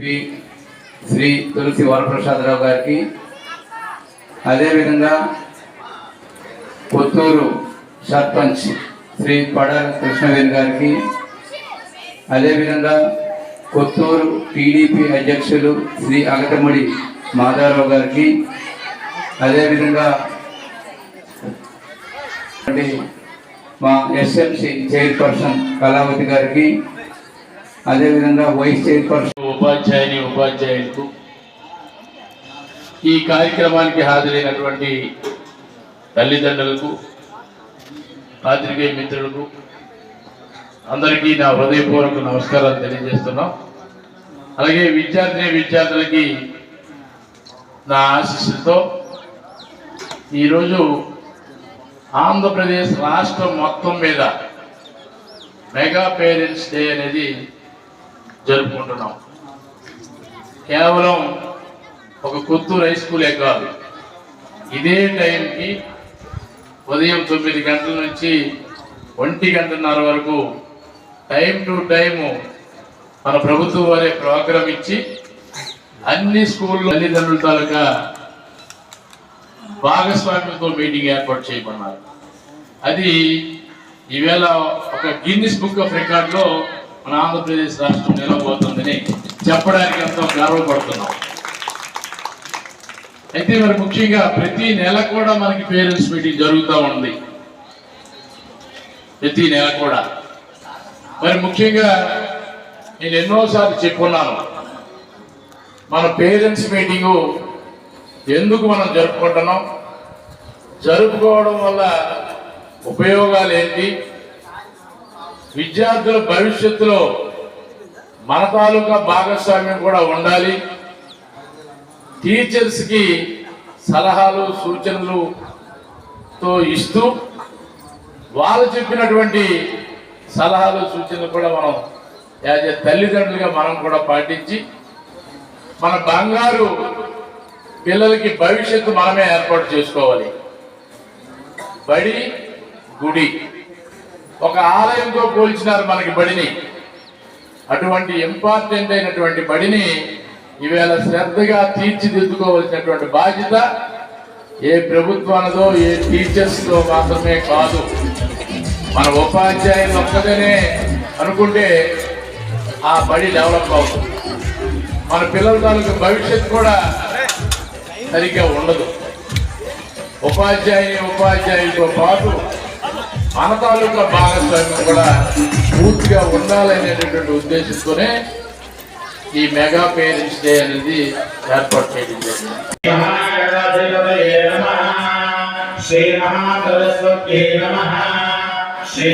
శ్రీ శ్రీ తులసి వరప్రసాదరావు గారికి. అదేవిధంగా కొత్తూరు సర్పంచ్ శ్రీ పడాల కృష్ణవేణి గారికి. అదేవిధంగా కొత్తూరు టీడీపీ అధ్యక్షులు శ్రీ అగటముడి మాధారావు గారికి. అదేవిధంగా అంటే మా ఎస్ఎంసి చైర్పర్సన్ కళావతి గారికి. అదేవిధంగా వైస్ చైర్పర్సన్ ఉపాధ్యాయుని ఉపాధ్యాయులకు ఈ కార్యక్రమానికి హాజరైనటువంటి తల్లిదండ్రులకు పాత్రికేయ మిత్రులకు అందరికీ నా హృదయపూర్వక నమస్కారాలు తెలియజేస్తున్నాం. అలాగే విద్యార్థిని విద్యార్థులకి నా ఆశీస్సులతో ఈరోజు ఆంధ్రప్రదేశ్ రాష్ట్రం మొత్తం మీద మెగా పేరెంట్స్ డే అనేది జరుపుకుంటున్నాం. కేవలం ఒక కొత్తూరు హై స్కూలే కాదు. ఇదే టైంకి ఉదయం తొమ్మిది గంటల నుంచి ఒంటి గంటన్నర వరకు టైం టు టైము మన ప్రభుత్వం వారే ప్రోగ్రాం ఇచ్చి అన్ని స్కూళ్ళు తల్లిదండ్రుల తాలూకా భాగస్వామ్యంతో మీటింగ్ ఏర్పాటు చేయమన్నారు అది ఈవేళ ఒక గిన్నిస్ బుక్ ఆఫ్ రికార్డులో మన ఆంధ్రప్రదేశ్ రాష్ట్రం నిలబోతుందని చెప్పడానికి ఎంతో గర్వపడుతున్నాం. అయితే మరి ముఖ్యంగా ప్రతి నెల కూడా మనకి పేరెంట్స్ మీటింగ్ జరుగుతూ ఉంది. ప్రతి నెల కూడా. మరి ముఖ్యంగా నేను ఎన్నోసార్లు చెప్పున్నాను మన పేరెంట్స్ మీటింగు ఎందుకు మనం జరుపుకుంటున్నాం? జరుపుకోవడం వల్ల ఉపయోగాలు ఏంటి? విద్యార్థుల భవిష్యత్తులో మన తాలూకా భాగస్వామ్యం కూడా ఉండాలి. టీచర్స్కి సలహాలు సూచనలుతో ఇస్తూ వాళ్ళు చెప్పినటువంటి సలహాలు సూచనలు కూడా మనం యాజ్ ఏ తల్లిదండ్రులుగా మనం కూడా పాటించి మన బంగారు పిల్లలకి భవిష్యత్తు మనమే ఏర్పాటు చేసుకోవాలి. బడి గుడి. ఒక ఆలయంతో పోల్చినారు మనకి బడిని. అటువంటి ఇంపార్టెంట్ అయినటువంటి బడిని ఈవేళ శ్రద్ధగా తీర్చిదిద్దుకోవలసినటువంటి బాధ్యత ఏ ప్రభుత్వానిదో ఏ టీచర్స్తో మాత్రమే కాదు. మన ఉపాధ్యాయులు ఒక్కదనే అనుకుంటే ఆ బడి డెవలప్ అవుతుంది. మన పిల్లల తాలూకు భవిష్యత్తు కూడా సరిగ్గా ఉండదు. ఉపాధ్యాయుని ఉపాధ్యాయులతో పాటు మన భాగస్వామ్యం కూడా పూర్తిగా ఉండాలనేటటువంటి ఉద్దేశంతోనే ఈ మెగా పేరెంట్స్ డే అనేది ఏర్పాటు చేయడం జరిగింది. శ్రీ మహాసరస్వతి నమ. శ్రీ